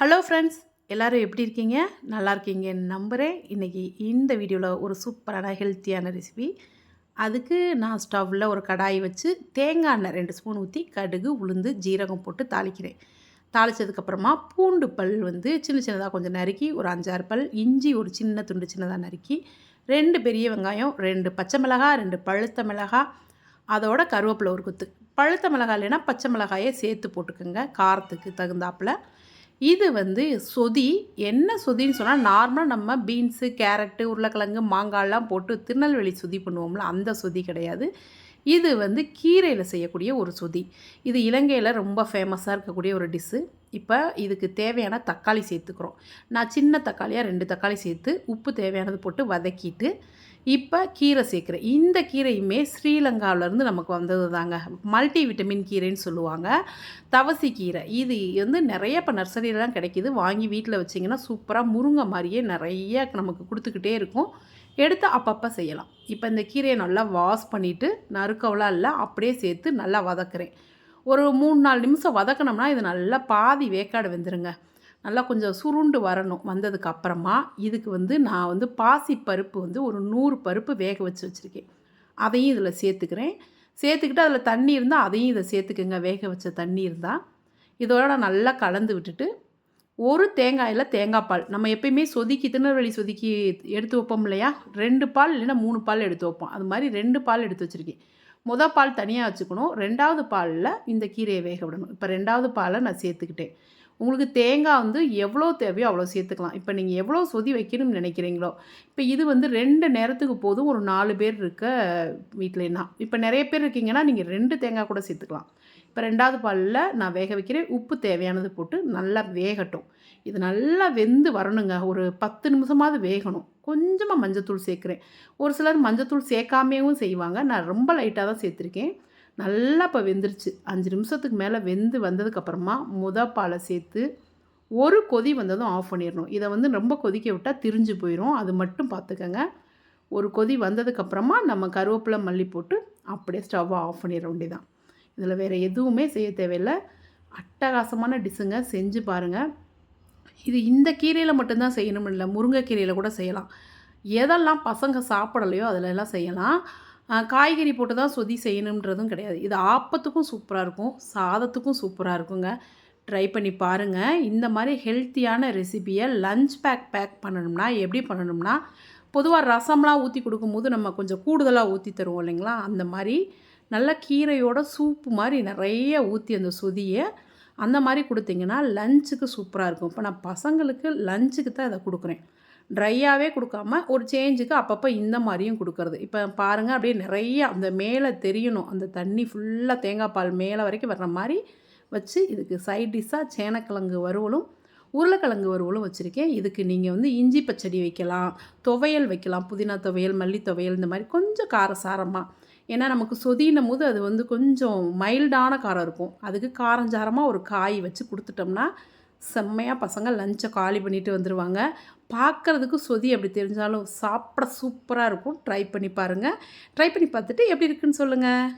Hello friends எல்லோரும் எப்படி இருக்கீங்க? நல்லா இருக்கீங்கன்னு நம்புகிறேன் இன்றைக்கி இந்த வீடியோவில் ஒரு சூப்பரான ஹெல்த்தியான ரெசிபி அதுக்கு நான் ஸ்டவ்வில் ஒரு கடாய் வச்சு தேங்காய் எண்ணெய் ரெண்டு ஸ்பூன் ஊற்றி கடுகு உளுந்து ஜீரகம் போட்டு தாளிக்கிறேன். தாளித்ததுக்கப்புறமா பூண்டு பல் வந்து சின்ன சின்னதாக கொஞ்சம் நறுக்கி ஒரு அஞ்சாறு பல் இஞ்சி ஒரு சின்ன துண்டு சின்னதாக நறுக்கி ரெண்டு பெரிய வெங்காயம் ரெண்டு பச்சை மிளகாய் ரெண்டு பழுத்த மிளகாய் அதோட கருவேப்பிலை ஒரு குத்து. பழுத்த மிளகாய் இல்லைன்னா பச்சை மிளகாயை சேர்த்து போட்டுக்கோங்க. காரத்துக்கு தகுந்தாப்பில். இது வந்து சொதி என்ன சொதின்னு சொன்னால் நார்மலாக நம்ம பீன்ஸு கேரட்டு உருளைக்கிழங்கு மாங்காய்லாம் போட்டு திருநெல்வேலி சொதி பண்ணுவோம்ல அந்த சொதி கிடையாது. இது வந்து கீரையில் செய்யக்கூடிய ஒரு சொதி. இது இலங்கையில் ரொம்ப ஃபேமஸாக இருக்கக்கூடிய ஒரு டிஷ்ஷு இப்போ இதுக்கு தேவையான தக்காளி சேர்த்துக்கிறோம். நான் சின்ன தக்காளியாக ரெண்டு தக்காளி சேர்த்து உப்பு தேவையானது போட்டு வதக்கிட்டு இப்போ கீரை சேர்க்குறேன். இந்த கீரையுமே ஸ்ரீலங்காவிலேருந்து நமக்கு வந்தது தாங்க. மல்டி விட்டமின் கீரைன்னு சொல்லுவாங்க. தவசி கீரை. இது வந்து நிறைய இப்போ நர்சரியிலாம் கிடைக்கிது. வாங்கி வீட்டில் வச்சிங்கன்னா சூப்பராக முருங்கை மாதிரியே நிறைய நமக்கு கொடுத்துக்கிட்டே இருக்கும். எடுத்து அப்பப்போ செய்யலாம். இப்போ இந்த கீரையை நல்லா வாஷ் பண்ணிவிட்டு நறுக்கவெல்லாம் இல்லை அப்படியே சேர்த்து நல்லா வதக்குறேன். ஒரு மூணு நாலு நிமிஷம் வதக்கினோம்னா இது நல்லா பாதி வேக்காடு வெந்துருங்க. நல்லா கொஞ்சம் சுருண்டு வரணும் வந்ததுக்கு அப்புறமா இதுக்கு வந்து நான் வந்து பாசி பருப்பு வந்து ஒரு நூறு பருப்பு வேக வச்சு வச்சுருக்கேன். அதையும் இதில் சேர்த்துக்கிறேன். சேர்த்துக்கிட்டு அதில் தண்ணி இருந்தால் அதையும் இதை சேர்த்துக்குங்க. வேக வச்ச தண்ணி இருந்தால் இதோட நல்லா கலந்து விட்டுட்டு ஒரு தேங்காயில் தேங்காய் பால். நம்ம எப்பயுமே சொதுக்கி திருநெல்வேலி சொதுக்கி எடுத்து வைப்போம் இல்லையா? ரெண்டு பால் இல்லைன்னா மூணு பால் எடுத்து வைப்போம். அது மாதிரி ரெண்டு பால் எடுத்து வச்சுருக்கேன். முத பால் தனியாக வச்சுக்கணும். ரெண்டாவது பாலில் இந்த கீரையை வேக விடணும். இப்போ ரெண்டாவது பாலை நான் சேர்த்துக்கிட்டேன். உங்களுக்கு தேங்காய் வந்து எவ்வளோ தேவையோ அவ்வளோ சேர்த்துக்கலாம். இப்போ நீங்கள் எவ்வளோ சொதி வைக்கணும்னு நினைக்கிறீங்களோ இப்போ இது வந்து ரெண்டு நேரத்துக்கு போதும் ஒரு நாலு பேர் இருக்க வீட்டிலேன்னா இப்போ நிறைய பேர் இருக்கீங்கன்னா நீங்கள் ரெண்டு தேங்காய் கூட சேர்த்துக்கலாம். இப்போ ரெண்டாவது பாலில் நான் வேக வைக்கிறேன். உப்பு தேவையானது போட்டு நல்லா வேகட்டும். இது நல்லா வெந்து வரணுங்க. ஒரு பத்து நிமிஷமாவது வேகணும். கொஞ்சமாக மஞ்சத்தூள் சேர்க்குறேன். ஒரு சிலர் மஞ்சத்தூள் சேர்க்காமையும் செய்வாங்க. நான் ரொம்ப லைட்டாக தான் சேர்த்துருக்கேன். நல்லா இப்போ வெந்துருச்சு. அஞ்சு நிமிஷத்துக்கு மேலே வெந்து வந்ததுக்கப்புறமா முத பாலை சேர்த்து ஒரு கொதி வந்ததும் ஆஃப் பண்ணிடணும் இதை வந்து ரொம்ப கொதிக்க விட்டால் திரிஞ்சு போயிடும் அது மட்டும் பார்த்துக்கங்க ஒரு கொதி வந்ததுக்கப்புறமா நம்ம கருவேப்பிலை மல்லி போட்டு அப்படியே ஸ்டவ்வை ஆஃப் பண்ணிட வேண்டியதான் இதில் வேறு எதுவுமே செய்ய தேவையில்லை. அட்டகாசமான டிஷ்ஷுங்க செஞ்சு பாருங்கள் இது இந்த கீரையில் மட்டும்தான் செய்யணும்னு இல்லை முருங்கைக்கீரையில் கூட செய்யலாம். எதெல்லாம் பசங்க சாப்பிடலையோ அதிலெல்லாம் செய்யலாம். காய்கறி போட்டு தான் சொதி செய்யணுன்றதும் கிடையாது. இது ஆப்பத்துக்கும் சூப்பராக இருக்கும் சாதத்துக்கும் சூப்பராக இருக்குங்க. ட்ரை பண்ணி பாருங்கள் இந்த மாதிரி ஹெல்த்தியான ரெசிபியை லஞ்ச் பேக் பேக் பண்ணணும்னா எப்படி பண்ணணும்னா பொதுவாக ரசம்லாம் ஊற்றி கொடுக்கும்போது நம்ம கொஞ்சம் கூடுதலாக ஊற்றி தருவோம் இல்லைங்களா? அந்த மாதிரி நல்லா கீரையோட சூப்பு மாதிரி நிறைய ஊற்றி அந்த சொதியை அந்த மாதிரி கொடுத்தீங்கன்னா லஞ்சுக்கு சூப்பராக இருக்கும். இப்போ நான் பசங்களுக்கு லஞ்சுக்கு தான் இதை கொடுக்குறேன். ட்ரையாகவே கொடுக்காம ஒரு சேஞ்சுக்கு அப்பப்போ இந்த மாதிரியும் கொடுக்கறது. இப்போ பாருங்கள் அப்படியே நிறைய அந்த மேலே தெரியணும். அந்த தண்ணி ஃபுல்லாக தேங்காய் பால் மேலே வரைக்கும் வர்ற மாதிரி வச்சு இதுக்கு சைட் டிஷ்ஷாக சேனக்கிழங்கு வறுவலும் உருளைக்கிழங்கு வறுவலும் வச்சுருக்கேன். இதுக்கு நீங்கள் வந்து இஞ்சி பச்சடி வைக்கலாம் துவையல் வைக்கலாம் புதினா துவையல் மல்லி துவையல் இந்த மாதிரி கொஞ்சம் காரசாரமாக ஏன்னா நமக்கு சொதினும் போது அது வந்து கொஞ்சம் மைல்டான காரம் இருக்கும். அதுக்கு காரஞ்சாரமாக ஒரு காய் வச்சு கொடுத்துட்டோம்னா செம்மையாக பசங்க லஞ்சை காலி பண்ணிட்டு வந்துடுவாங்க பார்க்குறதுக்கு சொதி அப்படி தெரிஞ்சாலும் சாப்பிட சூப்பராக இருக்கும். ட்ரை பண்ணி பாருங்கள் ட்ரை பண்ணி பார்த்துட்டு எப்படி இருக்குன்னு சொல்லுங்கள்